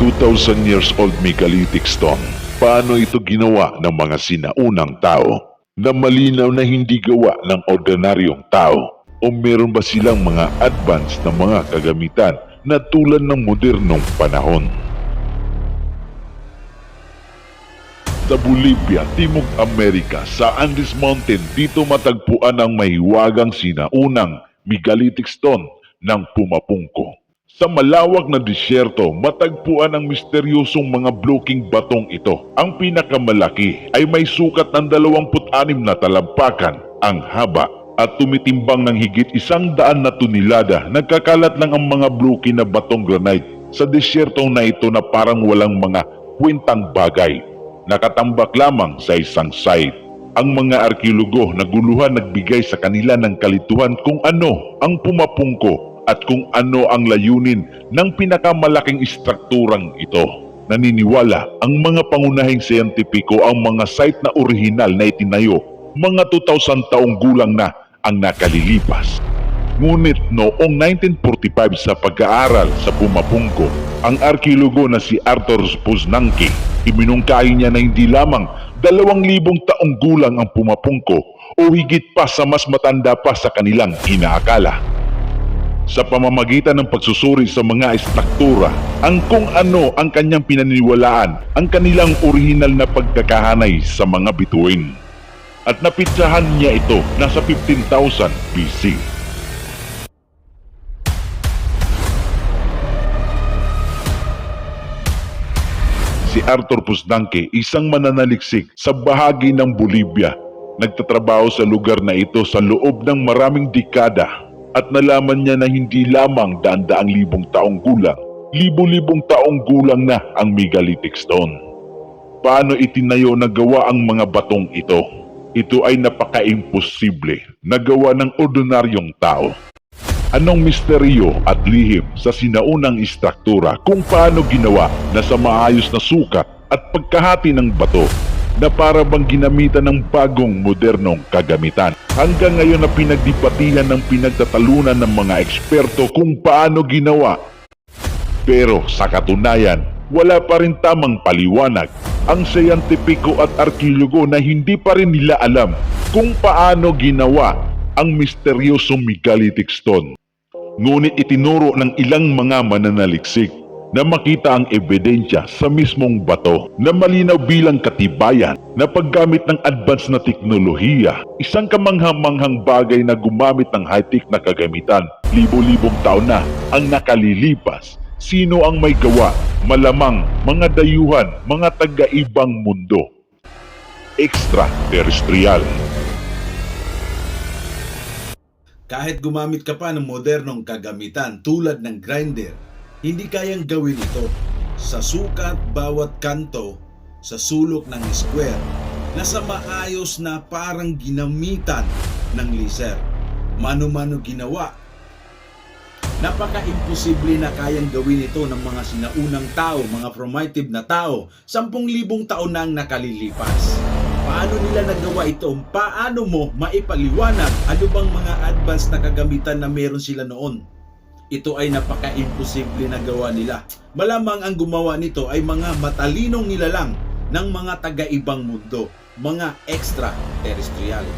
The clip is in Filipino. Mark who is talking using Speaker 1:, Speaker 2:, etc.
Speaker 1: 2,000 years old megalithic stone. Paano ito ginawa ng mga sinaunang tao? Na malinaw na hindi gawa ng ordinaryong tao? O meron ba silang mga advanced na mga kagamitan na tulad ng modernong panahon? Sa Bolivia, Timog Amerika, sa Andes Mountain, dito matagpuan ang mahiwagang sinaunang megalithic stone ng Pumapungko. Sa malawak na disyerto, matagpuan ang misteryosong mga bloking batong ito. Ang pinakamalaki ay may sukat ng 26 na talampakan, ang haba at tumitimbang ng higit isang daan na tunilada. Nagkakalat lang ang mga bloke na batong granite sa disyertong na ito na parang walang mga kwentang bagay. Nakatambak lamang sa isang site. Ang mga arkeologo na guluhan nagbigay sa kanila ng kalituhan kung ano ang pumapungko at kung ano ang layunin ng pinakamalaking istrukturang ito. Naniniwala ang mga pangunahing siyentipiko ang mga site na orihinal na itinayo mga 2,000 taong gulang na ang nakalilipas. Ngunit noong 1945 sa pag-aaral sa Pumapungko, ang arkeologo na si Arthur Poznanki, iminungkahi niya na hindi lamang 2,000 taong gulang ang Pumapungko o higit pa sa mas matanda pa sa kanilang inaakala sa pamamagitan ng pagsusuri sa mga estruktura, ang kung ano ang kanyang pinaniniwalaan, ang kanilang orihinal na pagkakahanay sa mga bituin. At napitsahan niya ito nasa 15,000 BC. Si Arthur Pusdanke, isang mananaliksik sa bahagi ng Bolivia. Nagtatrabaho sa lugar na ito sa loob ng maraming dekada at nalaman niya na hindi lamang daan-daang libong taong gulang, libo-libong taong gulang na ang megalithic stone. Paano itinayo na gawa ang mga batong ito? Ito ay napaka-imposible na gawa ng ordinaryong tao. Anong misteryo at lihim sa sinaunang istruktura kung paano ginawa na sa maayos na sukat at pagkahati ng bato na para bang ginamitan ng bagong modernong kagamitan. Hanggang ngayon na pinagdipatihan ng pinagtatalunan ng mga eksperto kung paano ginawa. Pero sa katunayan, wala pa rin tamang paliwanag ang siyentipiko at arkeologo na hindi pa rin nila alam kung paano ginawa ang misteryosong megalithic stone. Ngunit itinuro ng ilang mga mananaliksik na makita ang ebidensya sa mismong bato na malinaw bilang katibayan na paggamit ng advanced na teknolohiya, isang kamangha-manghang bagay na gumamit ng high-tech na kagamitan, libo-libong taon na ang nakalilipas. Sino ang may gawa? Malamang mga dayuhan, mga taga-ibang mundo. Extraterrestrial.
Speaker 2: Kahit gumamit ka pa ng modernong kagamitan tulad ng grinder, hindi kayang gawin ito. Sa sukat bawat kanto, sa sulok ng square, nasa maayos na parang ginamitan ng laser. Mano-mano ginawa. Napaka-imposible na kayang gawin ito ng mga sinaunang tao, mga primitive na tao, 10,000 taon nang nakalilipas. Paano nila nagawa ito? Paano mo maipaliwanag ano bang mga advanced na kagamitan na meron sila noon? Ito ay napaka-imposible na gawa nila. Malamang ang gumawa nito ay mga matalinong nilalang ng mga taga-ibang mundo, mga extraterrestrial.